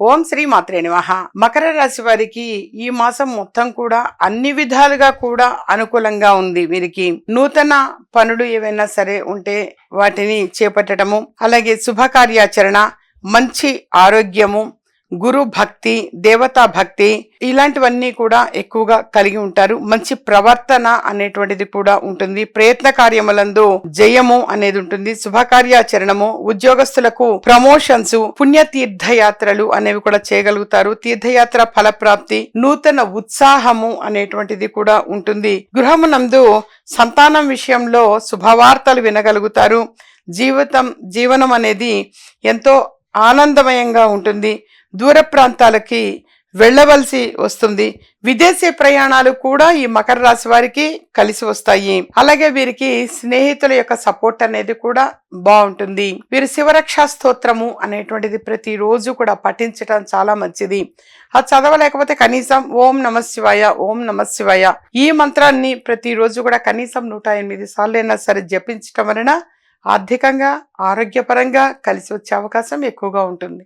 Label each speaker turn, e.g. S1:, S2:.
S1: ఓం శ్రీ మాత్రే నమః. మకర రాశి వారికి ఈ మాసం మొత్తం కూడా అన్ని విధాలుగా కూడా అనుకూలంగా ఉంది వీరికి. నూతన పనులు ఏవైనా సరే ఉంటే వాటిని చేపట్టడము అలాగే శుభకార్యాచరణ మంచి ఆరోగ్యము గురు భక్తి దేవతా భక్తి ఇలాంటివన్నీ కూడా ఎక్కువగా కలిగి ఉంటారు. మంచి ప్రవర్తన అనేటువంటిది కూడా ఉంటుంది. ప్రయత్న కార్యములందు జయము అనేది ఉంటుంది. శుభకార్యాచరణము ఉద్యోగస్తులకు ప్రమోషన్స్ పుణ్య తీర్థయాత్రలు అనేవి కూడా చేయగలుగుతారు. తీర్థయాత్ర ఫలప్రాప్తి నూతన ఉత్సాహము అనేటువంటిది కూడా ఉంటుంది. గృహమునందు సంతానం విషయంలో శుభవార్తలు వినగలుగుతారు. జీవితం జీవనం అనేది ఎంతో ఆనందమయంగా ఉంటుంది. దూర ప్రాంతాలకి వెళ్ళవలసి వస్తుంది. విదేశీ ప్రయాణాలు కూడా ఈ మకర రాశి వారికి కలిసి వస్తాయి. అలాగే వీరికి స్నేహితుల యొక్క సపోర్ట్ అనేది కూడా బాగుంటుంది. వీరు శివరక్ష స్తోత్రము అనేటువంటిది ప్రతిరోజు కూడా పఠించడం చాలా మంచిది. అది చదవలేకపోతే కనీసం ఓం నమ శివాయ ఓం నమ శివాయ. ఈ మంత్రాన్ని ప్రతిరోజు కూడా కనీసం నూట ఎనిమిది సార్లైనా సరే జపించటం వలన ఆర్థికంగా ఆరోగ్యపరంగా కలిసి వచ్చే అవకాశం ఎక్కువగా ఉంటుంది.